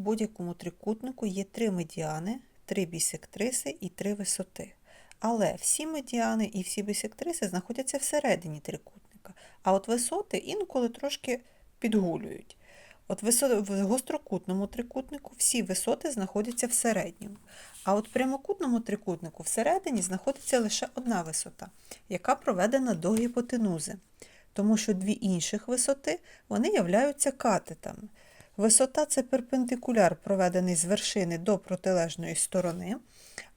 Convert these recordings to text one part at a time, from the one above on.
в будь-якому трикутнику є три медіани, три бісектриси і три висоти. Але всі медіани і всі бісектриси знаходяться всередині трикутника, а от висоти інколи трошки підгулюють. От в гострокутному трикутнику всі висоти знаходяться в середньому. А от в прямокутному трикутнику всередині знаходиться лише одна висота, яка проведена до гіпотенузи, тому що дві інших висоти вони являються катетами. Висота це перпендикуляр, проведений з вершини до протилежної сторони.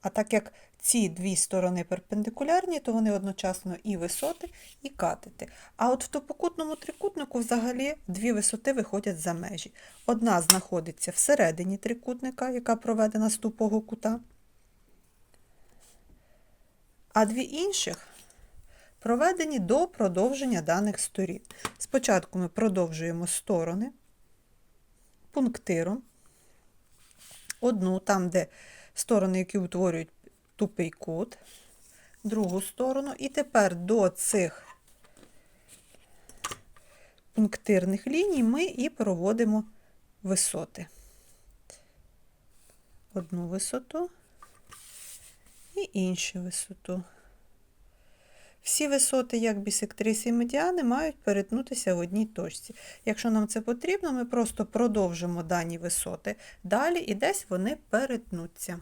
А так як ці дві сторони перпендикулярні, то вони одночасно і висоти, і катети. А от в топокутному трикутнику взагалі дві висоти виходять за межі. Одна знаходиться всередині трикутника, яка проведена з тупого кута, а дві інших проведені до продовження даних сторін. Спочатку ми продовжуємо сторони пунктиром. Одну там, де сторони, які утворюють тупий кут, другу сторону. І тепер до цих пунктирних ліній ми і проводимо висоти. Одну висоту і іншу висоту. Всі висоти, як бісектриси і медіани, мають перетнутися в одній точці. Якщо нам це потрібно, ми просто продовжимо дані висоти далі і десь вони перетнуться.